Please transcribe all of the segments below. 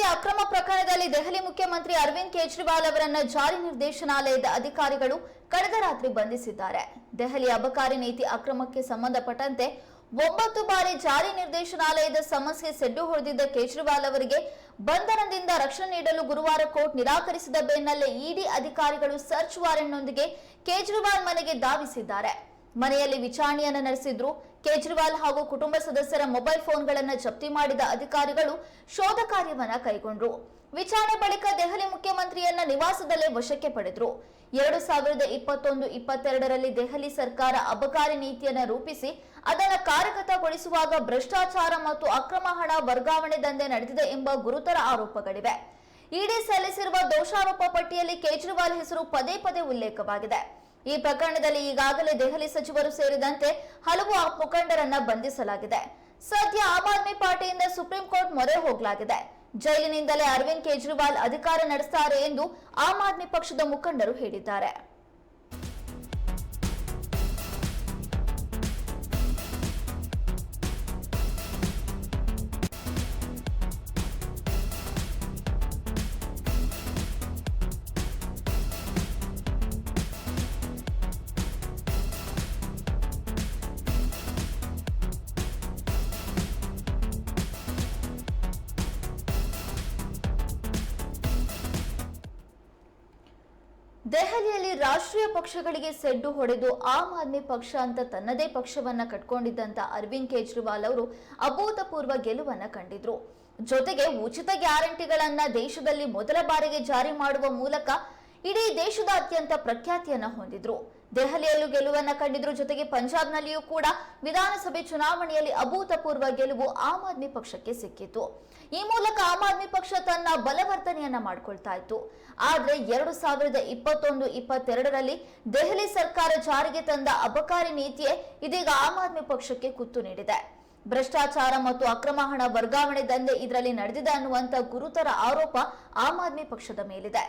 ನೀತಿ ಅಕ್ರಮ ಪ್ರಕರಣದಲ್ಲಿ ದೆಹಲಿ ಮುಖ್ಯಮಂತ್ರಿ ಅರವಿಂದ್ ಕೇಜ್ರಿವಾಲ್ ಅವರನ್ನ ಜಾರಿ ನಿರ್ದೇಶನಾಲಯದ ಅಧಿಕಾರಿಗಳು ಕಳೆದ ರಾತ್ರಿ ಬಂಧಿಸಿದ್ದಾರೆ. ದೆಹಲಿ ಅಬಕಾರಿ ನೀತಿ ಅಕ್ರಮಕ್ಕೆ ಸಂಬಂಧಪಟ್ಟಂತೆ ಒಂಬತ್ತು ಬಾರಿ ಜಾರಿ ನಿರ್ದೇಶನಾಲಯದ ಸಮಸ್ಯೆ ಸೆಡ್ಡು ಹೊಡೆದಿದ್ದ ಕೇಜ್ರಿವಾಲ್ ಅವರಿಗೆ ಬಂಧನದಿಂದ ರಕ್ಷಣೆ ನೀಡಲು ಗುರುವಾರ ಕೋರ್ಟ್ ನಿರಾಕರಿಸಿದ ಬೆನ್ನಲ್ಲೇ ಇಡಿ ಅಧಿಕಾರಿಗಳು ಸರ್ಚ್ ವಾರೆಂಟ್ನೊಂದಿಗೆ ಕೇಜ್ರಿವಾಲ್ ಮನೆಗೆ ಧಾವಿಸಿದ್ದಾರೆ. ಮನೆಯಲ್ಲಿ ವಿಚಾರಣೆಯನ್ನ ನಡೆಸಿದ್ರು. ಕೇಜ್ರಿವಾಲ್ ಹಾಗೂ ಕುಟುಂಬ ಸದಸ್ಯರ ಮೊಬೈಲ್ ಫೋನ್ಗಳನ್ನು ಜಪ್ತಿ ಮಾಡಿದ ಅಧಿಕಾರಿಗಳು ಶೋಧ ಕಾರ್ಯವನ್ನ ಕೈಗೊಂಡ್ರು. ವಿಚಾರಣೆ ಬಳಿಕ ದೆಹಲಿ ಮುಖ್ಯಮಂತ್ರಿಯನ್ನ ನಿವಾಸದಲ್ಲೇ ವಶಕ್ಕೆ ಪಡೆದ್ರು. ಎರಡು ಸಾವಿರದ ಇಪ್ಪತ್ತೊಂದು, ಇಪ್ಪತ್ತೆರಡರಲ್ಲಿ ದೆಹಲಿ ಸರ್ಕಾರ ಅಬಕಾರಿ ನೀತಿಯನ್ನು ರೂಪಿಸಿ ಅದನ್ನು ಕಾರ್ಯಗತಗೊಳಿಸುವಾಗ ಭ್ರಷ್ಟಾಚಾರ ಮತ್ತು ಅಕ್ರಮ ಹಣ ವರ್ಗಾವಣೆ ದಂಧೆ ನಡೆದಿದೆ ಎಂಬ ಗುರುತರ ಆರೋಪಗಳಿವೆ. ಇಡಿ ಸಲ್ಲಿಸಿರುವ ದೋಷಾರೋಪ ಪಟ್ಟಿಯಲ್ಲಿ ಕೇಜ್ರಿವಾಲ್ ಹೆಸರು ಪದೇ ಪದೇ ಉಲ್ಲೇಖವಾಗಿದೆ. ಈ ಪ್ರಕರಣದಲ್ಲಿ ಈಗಾಗಲೇ ದೆಹಲಿ ಸಚಿವರು ಸೇರಿದಂತೆ ಹಲವು ಮುಖಂಡರನ್ನ ಬಂಧಿಸಲಾಗಿದೆ. ಸದ್ಯ ಆಮ್ ಆದ್ಮಿ ಪಾರ್ಟಿಯಿಂದ ಸುಪ್ರೀಂ ಕೋರ್ಟ್ ಮೊರೆ ಹೋಗಲಾಗಿದೆ. ಜೈಲಿನಿಂದಲೇ ಅರವಿಂದ್ ಕೇಜ್ರಿವಾಲ್ ಅಧಿಕಾರ ನಡೆಸುತ್ತಾರೆ ಎಂದು ಆಮ್ ಆದ್ಮಿ ಪಕ್ಷದ ಮುಖಂಡರು ಹೇಳಿದ್ದಾರೆ. ದೆಹಲಿಯಲ್ಲಿ ರಾಷ್ಟ್ರೀಯ ಪಕ್ಷಗಳಿಗೆ ಸೆಡ್ಡು ಹೊಡೆದು ಆಮ್ ಆದ್ಮಿ ಪಕ್ಷ ಅಂತ ತನ್ನದೇ ಪಕ್ಷವನ್ನ ಕಟ್ಕೊಂಡಿದ್ದಂತ ಅರವಿಂದ್ ಕೇಜ್ರಿವಾಲ್ ಅವರು ಅಭೂತಪೂರ್ವ ಗೆಲುವನ್ನ ಕಂಡಿದ್ರು. ಜೊತೆಗೆ ಉಚಿತ ಗ್ಯಾರಂಟಿಗಳನ್ನ ದೇಶದಲ್ಲಿ ಮೊದಲ ಬಾರಿಗೆ ಜಾರಿ ಮಾಡುವ ಮೂಲಕ ಇಡೀ ದೇಶದಾದ್ಯಂತ ಪ್ರಖ್ಯಾತಿಯನ್ನ ಹೊಂದಿದ್ರು. ದೆಹಲಿಯಲ್ಲೂ ಗೆಲುವನ್ನ ಕಂಡಿದ್ರು ಜೊತೆಗೆ ಪಂಜಾಬ್ನಲ್ಲಿಯೂ ಕೂಡ ವಿಧಾನಸಭೆ ಚುನಾವಣೆಯಲ್ಲಿ ಅಭೂತಪೂರ್ವ ಗೆಲುವು ಆಮ್ ಆದ್ಮಿ ಪಕ್ಷಕ್ಕೆ ಸಿಕ್ಕಿತು ಈ ಮೂಲಕ ಆಮ್ ಆದ್ಮಿ ಪಕ್ಷ ತನ್ನ ಬಲವರ್ಧನೆಯನ್ನ ಮಾಡಿಕೊಳ್ತಾ ಇತ್ತು. ಆದ್ರೆ ಎರಡು ಸಾವಿರದ ಇಪ್ಪತ್ತೊಂದು, ಇಪ್ಪತ್ತೆರಡರಲ್ಲಿ ದೆಹಲಿ ಸರ್ಕಾರ ಜಾರಿಗೆ ತಂದ ಅಬಕಾರಿ ನೀತಿಯೇ ಇದೀಗ ಆಮ್ ಆದ್ಮಿ ಪಕ್ಷಕ್ಕೆ ಕುತ್ತು ನೀಡಿದೆ. ಭ್ರಷ್ಟಾಚಾರ ಮತ್ತು ಅಕ್ರಮ ಹಣ ವರ್ಗಾವಣೆ ದಂಧೆ ಇದರಲ್ಲಿ ನಡೆದಿದೆ ಅನ್ನುವಂತ ಗುರುತರ ಆರೋಪ ಆಮ್ ಆದ್ಮಿ ಪಕ್ಷದ ಮೇಲಿದೆ.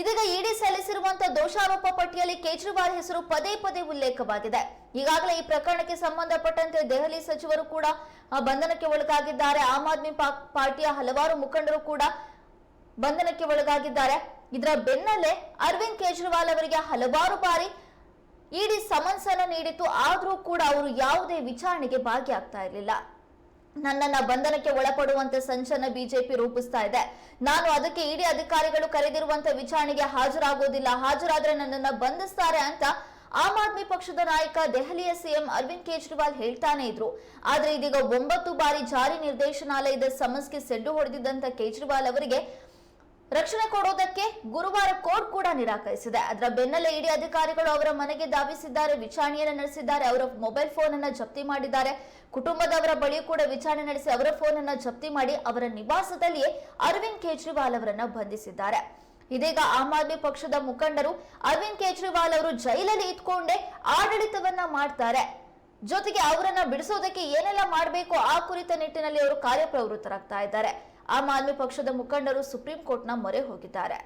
ಇದೀಗ ಇಡಿ ಸಲ್ಲಿಸಿರುವಂತಹ ದೋಷಾರೋಪ ಪಟ್ಟಿಯಲ್ಲಿ ಕೇಜ್ರಿವಾಲ್ ಹೆಸರು ಪದೇ ಪದೇ ಉಲ್ಲೇಖವಾಗಿದೆ. ಈಗಾಗಲೇ ಈ ಪ್ರಕರಣಕ್ಕೆ ಸಂಬಂಧಪಟ್ಟಂತೆ ದೆಹಲಿ ಸಚಿವರು ಕೂಡ ಬಂಧನಕ್ಕೆ ಒಳಗಾಗಿದ್ದಾರೆ. ಆಮ್ ಆದ್ಮಿ ಪಾರ್ಟಿಯ ಹಲವಾರು ಮುಖಂಡರು ಕೂಡ ಬಂಧನಕ್ಕೆ ಒಳಗಾಗಿದ್ದಾರೆ. ಇದರ ಬೆನ್ನಲ್ಲೇ ಅರವಿಂದ್ ಕೇಜ್ರಿವಾಲ್ ಅವರಿಗೆ ಹಲವಾರು ಬಾರಿ ಇಡಿ ಸಮನ್ಸ್ ಅನ್ನು ನೀಡಿತ್ತು. ಆದರೂ ಕೂಡ ಅವರು ಯಾವುದೇ ವಿಚಾರಣೆಗೆ ಭಾಗಿಯಾಗ್ತಾ ಇರಲಿಲ್ಲ. ನನ್ನನ್ನ ಬಂಧನಕ್ಕೆ ಒಳಪಡುವಂತೆ ಸಂಚನ್ನ ಬಿಜೆಪಿ ರೂಪಿಸ್ತಾ ಇದೆ. ನಾನು ಅದಕ್ಕೆ ಇಡಿ ಅಧಿಕಾರಿಗಳು ಕರೆದಿರುವಂತ ವಿಚಾರಣೆಗೆ ಹಾಜರಾಗೋದಿಲ್ಲ ಹಾಜರಾದ್ರೆ ನನ್ನನ್ನ ಬಂಧಿಸ್ತಾರೆ ಅಂತ ಆಮ್ ಆದ್ಮಿ ಪಕ್ಷದ ನಾಯಕ, ದೆಹಲಿಯ ಸಿಎಂ ಅರವಿಂದ್ ಕೇಜ್ರಿವಾಲ್ ಹೇಳ್ತಾನೆ ಇದ್ರು. ಆದ್ರೆ ಇದೀಗ ಒಂಬತ್ತು ಬಾರಿ ಜಾರಿ ನಿರ್ದೇಶನಾಲಯದ ಸಮಸ್ಗೆ ಸೆಡ್ಡು ಹೊಡೆದಿದ್ದಂತ ಕೇಜ್ರಿವಾಲ್ ಅವರಿಗೆ ರಕ್ಷಣೆ ಕೊಡೋದಕ್ಕೆ ಗುರುವಾರ ಕೋರ್ಟ್ ಕೂಡ ನಿರಾಕರಿಸಿದೆ. ಅದರ ಬೆನ್ನಲ್ಲೇ ಇಡಿ ಅಧಿಕಾರಿಗಳು ಅವರ ಮನೆಗೆ ಧಾವಿಸಿದ್ದಾರೆ, ವಿಚಾರಣೆಯನ್ನು ನಡೆಸಿದ್ದಾರೆ, ಅವರ ಮೊಬೈಲ್ ಫೋನ್ ಅನ್ನ ಜಪ್ತಿ ಮಾಡಿದ್ದಾರೆ. ಕುಟುಂಬದವರ ಬಳಿ ಕೂಡ ವಿಚಾರಣೆ ನಡೆಸಿ ಅವರ ಫೋನ್ ಅನ್ನ ಜಪ್ತಿ ಮಾಡಿ ಅವರ ನಿವಾಸದಲ್ಲಿಯೇ ಅರವಿಂದ್ ಕೇಜ್ರಿವಾಲ್ ಅವರನ್ನ ಬಂಧಿಸಿದ್ದಾರೆ. ಇದೀಗ ಆಮ್ ಆದ್ಮಿ ಪಕ್ಷದ ಮುಖಂಡರು ಅರವಿಂದ್ ಕೇಜ್ರಿವಾಲ್ ಅವರು ಜೈಲಲ್ಲಿ ಇಟ್ಕೊಂಡೇ ಆಡಳಿತವನ್ನ ಮಾಡ್ತಾರೆ. ಜೊತೆಗೆ ಅವರನ್ನ ಬಿಡಿಸೋದಕ್ಕೆ ಏನೆಲ್ಲ ಮಾಡಬೇಕು ಆ ಕುರಿತ ನಿಟ್ಟಿನಲ್ಲಿ ಅವರು ಕಾರ್ಯಪ್ರವೃತ್ತರಾಗ್ತಾ ಇದ್ದಾರೆ. ಆಮ್ ಆದ್ಮಿ ಪಕ್ಷದ ಮುಖಂಡರು ಸುಪ್ರೀಂ ಕೋರ್ಟ್ನ ಮೊರೆ ಹೋಗಿದ್ದಾರೆ.